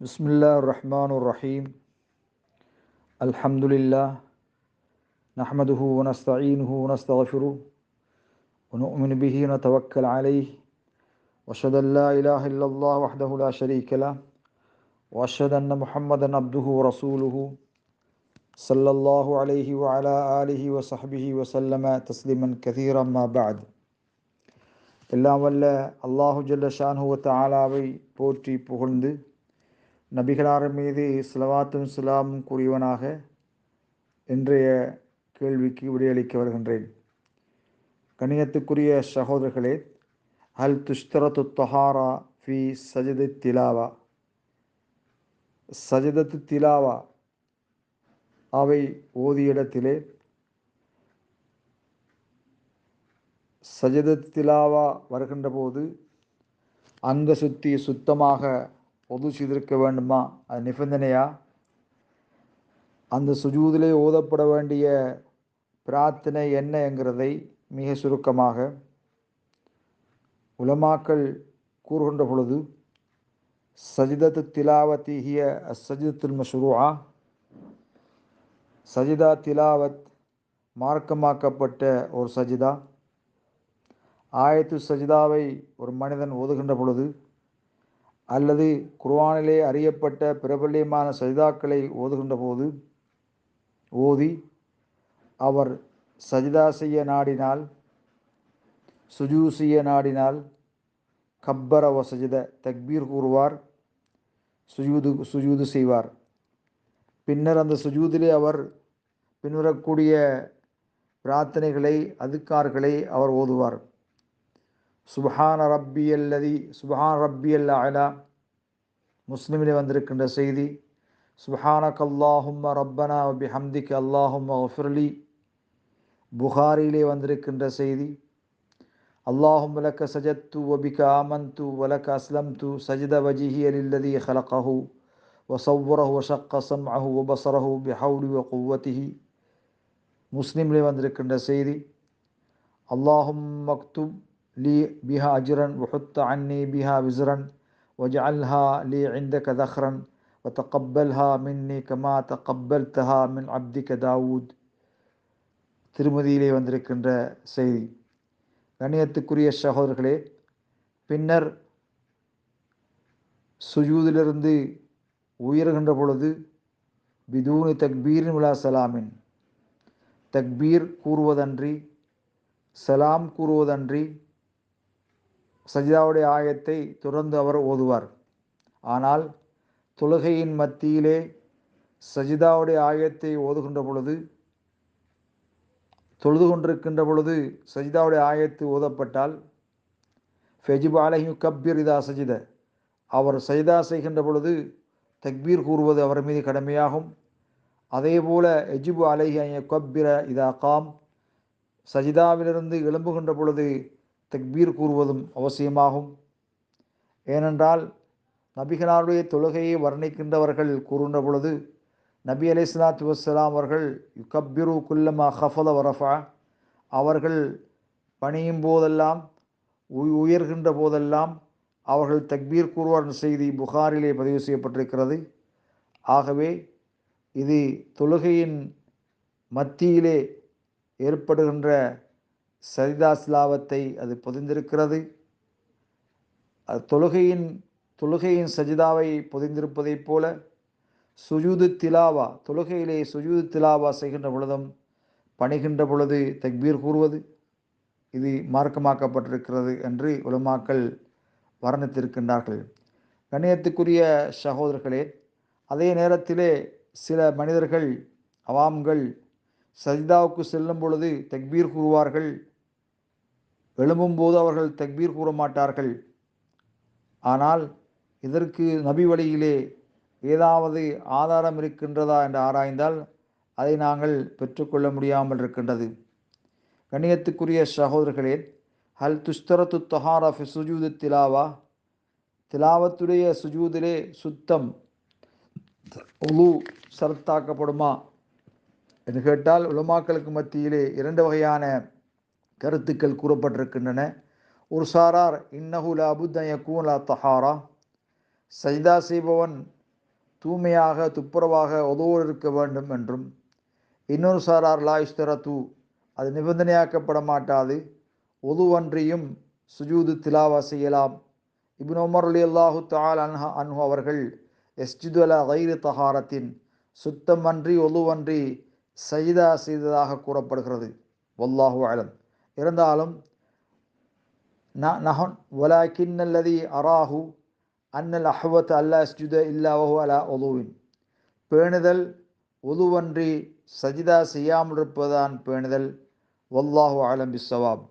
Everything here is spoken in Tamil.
بسم الله الرحمن الرحيم الحمد لله نحمده ونستعينه ونستغفره ونؤمن به ونتوكل عليه واشهد ان لا اله الا الله وحده لا شريك له واشهد ان محمدا عبده ورسوله صلى الله عليه وعلى اله وصحبه وسلم تسليما كثيرا ما بعد எல்லாம் வல்ல அல்லாஹு ஜல்ல ஷான்ஹுவ தாலாவை போற்றி புகழ்ந்து நபிகளார் மீது சிலவாத்தும் சிலாமும் கூறியவனாக இன்றைய கேள்விக்கு விடையளிக்க வருகின்றேன். கணியத்துக்குரிய சகோதரர்களே அல் துஷ்தரத்து தொஹாரா ஃபி சஜது திலாவா? சஜதத்து திலாவா அவை ஓதிய இடத்திலே சஜதத் திலாவா வருகின்ற போது அங்க சுத்தி சுத்தமாக பொது செய்திருக்க வேண்டுமா அது நிபந்தனையா? அந்த சுஜூதிலே ஓதப்பட வேண்டிய பிரார்த்தனை என்ன என்கிறதை மிக சுருக்கமாக உலமாக்கள் கூறுகின்ற பொழுது சஜிதத்து திலாவத் ஹிய சஜிதத்துல் மஷ்ரூஆ சஜிதா திலாவத் மார்க்கமாக்கப்பட்ட ஒரு சஜிதா ஆயத்து சஜிதாவை ஒரு மனிதன் ஓதுகின்ற பொழுது அல்லது குர்வானிலே அறியப்பட்ட பிரபல்யமான சஜிதாக்களை ஓதுகின்ற போது ஓதி அவர் சஜிதா செய்ய நாடினால் சுஜூ செய்ய நாடினால் கப்பர வசஜித தக்பீர் கூறுவார் சுஜூது சுஜூது செய்வார். பின்னர் அந்த சுஜூதிலே அவர் பின்வரக்கூடிய பிரார்த்தனைகளை அதுக்கார்களை அவர் ஓதுவார். சுபஹான ரப்பி அல்லதி சுபஹான் ரப்பி அல்லாஹலா முஸ்லீமில் வந்திருக்கின்ற செய்தி சுபஹானக் அல்லாஹும்ம ரப்பனா அபி ஹம்திக் அல்லாஹும் ஒஃபிர்லி புகாரிலே வந்திருக்கின்ற செய்தி அல்லாஹும் வலக்க சஜத்து ஒபிக ஆமந்து வலக்க அஸ்லம் து சஜித வஜிஹி அலில்லதி ஹலகஹு வசவ்வரஹு வஷக்க சம்அஹு வபசரஹு பிஹவுலி வ குவத்திஹி முஸ்லீமிலே வந்திருக்கின்ற செய்தி அல்லாஹும் மக்துப் لي بها أجرا وحط عني بها وزرا واجعلها لي عندك ذخرا وتقبلها مني كما تقبلتها من عبدك داود திருமதியிலே வந்திருக்கின்ற செய்தி கணியத்துக்குரிய சகோதரர்களே பின்னர் சுஜூதிலிருந்து உயர்கின்ற பொழுது பிதூனி தக்பீரின் விழா சலாமின் தக்பீர் கூறுவதன்றி சலாம் கூறுவதன்றி சஜிதாவுடைய ஆயத்தை தொடர்ந்து அவர் ஓதுவார். ஆனால் தொழுகையின் மத்தியிலே சஜிதாவுடைய ஆயத்தை ஓதுகின்ற பொழுது தொழுது கொண்டிருக்கின்ற பொழுது சஜிதாவுடைய ஆயத்து ஓதப்பட்டால் ஃபெஜிப் அலஹி கப்பீர் இதா சஜித. அவர் சஜிதா செய்கின்ற பொழுது தக்பீர் கூறுவது அவர் மீது கடமையாகும். அதேபோல எஜிபு அலஹி ஐய கப்பிர இதா காம். சஜிதாவிலிருந்து எழும்புகின்ற பொழுது தக்பீர் கூறுவதும் அவசியமாகும். ஏனென்றால் நபிகளாருடைய தொழுகையை வர்ணிக்கின்றவர்கள் கூறுகின்ற பொழுது நபி அலை சலாத்து வசலாம் அவர்கள் யுகப்பிரு குல்லமா ஹஃபத வரஃபா அவர்கள் பணியும் போதெல்லாம் உயர்கின்ற போதெல்லாம் அவர்கள் தக்பீர் கூறுவார் செய்தி புகாரிலே பதிவு செய்யப்பட்டிருக்கிறது. ஆகவே இது தொழுகையின் மத்தியிலே ஏற்படுகின்ற சரிதா சிலாவத்தை அது பொதிந்திருக்கிறது. அது தொழுகையின் தொழுகையின் சஜிதாவை பொதிந்திருப்பதைப் போல சுஜூது திலாவா தொழுகையிலே சுஜூது திலாவா செய்கின்ற பொழுதும் பணிகின்ற பொழுது தக்பீர் கூறுவது இது மார்க்கமாக்கப்பட்டிருக்கிறது என்று உலமாக்கள் வர்ணித்திருக்கின்றார்கள். கணியத்துக்குரிய சகோதரர்களே அதே நேரத்திலே சில மனிதர்கள் அவாம்கள் சஜிதாவுக்கு செல்லும் பொழுது தக்பீர் கூறுவார்கள் எழும்பும்போது அவர்கள் தக்பீர் கூற மாட்டார்கள் ஆனால் இதற்கு நபி வழியிலே ஏதாவது ஆதாரம் இருக்கின்றதா என்று ஆராய்ந்தால் அதை நாங்கள் பெற்றுக்கொள்ள முடியாமல் இருக்கின்றது. கண்ணியத்துக்குரிய சகோதரர்களே ஹல் துஸ்தரத்து தொஹாரா ஃபி சுஜூது திலாவா? திலாவத்துடைய சுஜூதிலே சுத்தம் உலு சரத்தாக்கப்படுமா என்று கேட்டால் உலமாக்களுக்கு மத்தியிலே இரண்டு வகையான கருத்துக்கள் கூறப்பட்டிருக்கின்றன. ஒரு சாரார் இன்னஹு லா தஹாரா. சஜிதா செய்பவன் தூய்மையாக துப்புரவாக உதவோடு இருக்க வேண்டும் என்றும். இன்னொரு சாரார் லாயிஸ்தர தூ அது நிபந்தனையாக்கப்பட மாட்டாது. ஒதுவன்றியும் சுஜூது திலாவா செய்யலாம். இப்னு உமர் அலி அல்லாஹு தால் அன்ஹா அன்ஹு அவர்கள் எஸ்ஜிது அலா கைரு தஹாரத்தின். சுத்தமன்றி ஒதுவன்றி சைதா செய்ததாக கூறப்படுகிறது. வல்லாஹு அலம். இருந்தாலும் நஹன் வலாக்கின் அல்லதி அராஹு அன்னல் அஹ்வத் அல்லா ஸ்ஜுத இல்லாவஹு அலா ஒலுவின் பேணுதல் ஒதுவன்றி சஜிதா செய்யாமல் இருப்பதுதான் பேணுதல். வல்லாஹு அலம் பிஸ்ஸவாப்.